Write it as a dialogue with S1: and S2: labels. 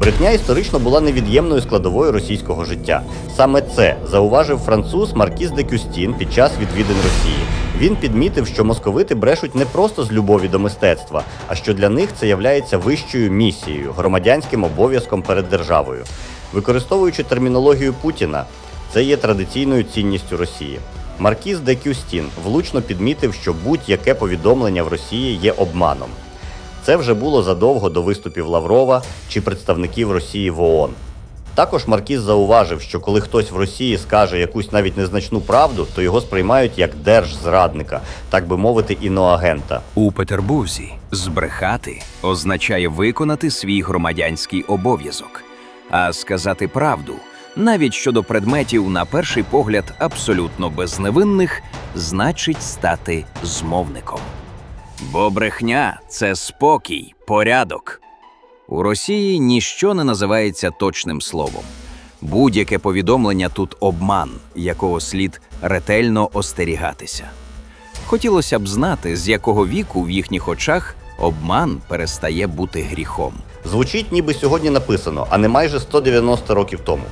S1: Брехня історично була невід'ємною складовою російського життя. Саме це зауважив француз Маркіз де Кюстін під час відвідин Росії. Він підмітив, що московити брешуть не просто з любові до мистецтва, а що для них це являється вищою місією, громадянським обов'язком перед державою. Використовуючи термінологію Путіна, це є традиційною цінністю Росії. Маркіз де Кюстін влучно підмітив, що будь-яке повідомлення в Росії є обманом. Це вже було задовго до виступів Лаврова чи представників Росії в ООН. Також Маркіз зауважив, що коли хтось в Росії скаже якусь навіть незначну правду, то його сприймають як держзрадника, так би мовити, іноагента.
S2: У Петербурзі збрехати означає виконати свій громадянський обов'язок, а сказати правду, навіть щодо предметів, на перший погляд, абсолютно безневинних, значить стати змовником. Бо брехня це спокій, порядок. У Росії ніщо не називається точним словом. Будь-яке повідомлення тут обман, якого слід ретельно остерігатися. Хотілося б знати, з якого віку в їхніх очах обман перестає бути гріхом.
S1: Звучить, ніби сьогодні написано, а не майже 190 років тому.